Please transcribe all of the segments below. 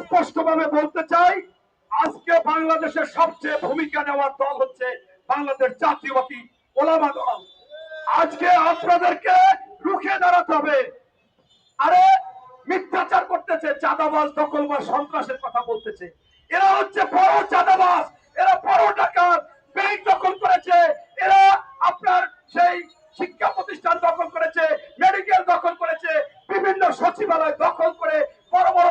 স্পষ্টভাবে বলতে চাই, আজকে বাংলাদেশের সবচেয়ে ভূমিকা নেওয়ার দল হচ্ছে বাংলাদেশ জাতীয়বাদী ওলামা দল। আজকে আপনাদেরকে রুখে দাঁড়াতে হবে। আরে, মিথ্যাচার করতেছে, চাঁদাবাজ, দখলবাজ, সন্ত্রাসের কথা বলতেছে। এরা হচ্ছে বড় চাঁদাবাজ, এরা বড় ডাকাত ব্যাংক দখল করেছে। এরা আপনার সেই শিক্ষা প্রতিষ্ঠান দখল করেছে, মেডিকেল দখল করেছে, বিভিন্ন সচিবালয় দখল করে বড় বড়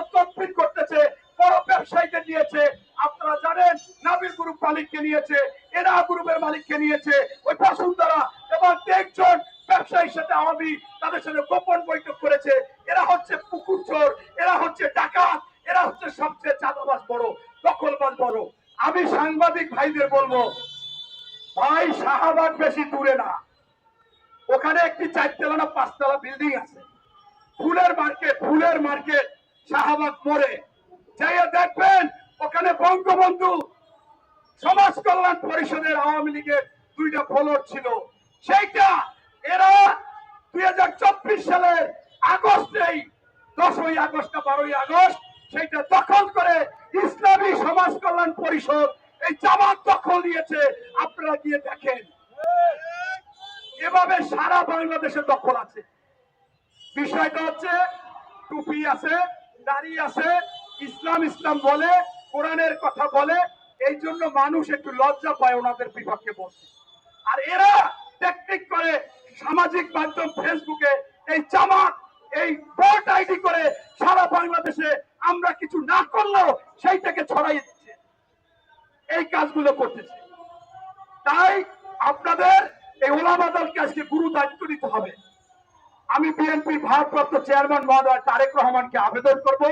বড় ব্যবসায়ীদের নিয়েছে, আপনারা জানেন নাবির গ্রুপ মালিককে নিয়েছে, এরা গ্রুপের মালিককে নিয়েছে। ওই বসুন্ধরা এবং একজন ব্যবসায়ীর সাথে আমি তাদের সাথে গোপন বৈঠক করেছে। এরা হচ্ছে পুকুর চোর, এরা হচ্ছে ডাকাত, এরা হচ্ছে সবচেয়ে চাঁদাবাজ বড়, দখলবাজ বড়। আমি সাংবাদিক ভাইদের বলব, ভাই, শাহবাগ বেশি দূরে না। ওখানে একটি চারতলা না পাঁচতলা বিল্ডিং আছে। ফুলের মার্কেট ফুলের মার্কেট, শাহবাগ মোড়ে। যাইয়া দেখবেন, ওখানে বঙ্গবন্ধু সমাজ কল্যাণ পরিষদের আওয়ামী লীগের দুইটা ফলোর ছিল। সেইটা এরা দুই হাজার চব্বিশ সালের আগস্টেই দশই আগস্ট না বারোই আগস্ট, সেইটা দখল করে ইসলামী সমাজ কল্যাণ পরিষদ এই জামাত দখল নিয়েছে। আপনারা গিয়ে দেখেন, এভাবে সারা বাংলাদেশে দখল আছে। বিষয়টা হচ্ছে, টুপি আছে দাড়ি আছে ইসলাম ইসলাম বলে, কোরআনের কথা বলে, এই জন্য মানুষ একটু লজ্জা পায় ওনাদের বিপক্ষে বলছে আর এরা টেকনিক করে সামাজিক মাধ্যম ফেসবুকে এই জামাত, এই ভোট আইডি করে সারা বাংলাদেশে আমরা কিছু না করলেও সেইটাকে ছড়াই দিচ্ছে। এই কাজগুলো করতেছে। তাই আপনাদের এই ওলামা দলকে আজকে গুরু দায়িত্ব নিতে হবে। আমি বিএনপির ভারপ্রাপ্ত চেয়ারম্যান মহোদয় তারেক রহমানকে আবেদন করব।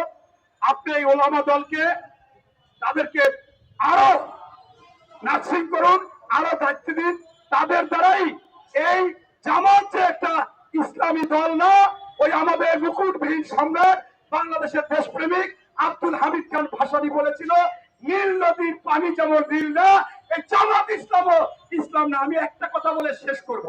আপনি এই ওলামা দলকে তাদেরকে আরও নার্সিং করুন, আরও দায়িত্ব দিন। তাদের দ্বারাই এই জামাত যে একটা ইসলামী দল না, ওই আমাদের মুকুটবিহীন সম্রাট, বাংলাদেশের দেশপ্রেমিক আব্দুল হামিদ খান ভাসানি বলেছিল, নীল নদীর পানি যেমন নীল না, এই জামাত ইসলাম ইসলাম না। আমি একটা কথা বলে শেষ করব।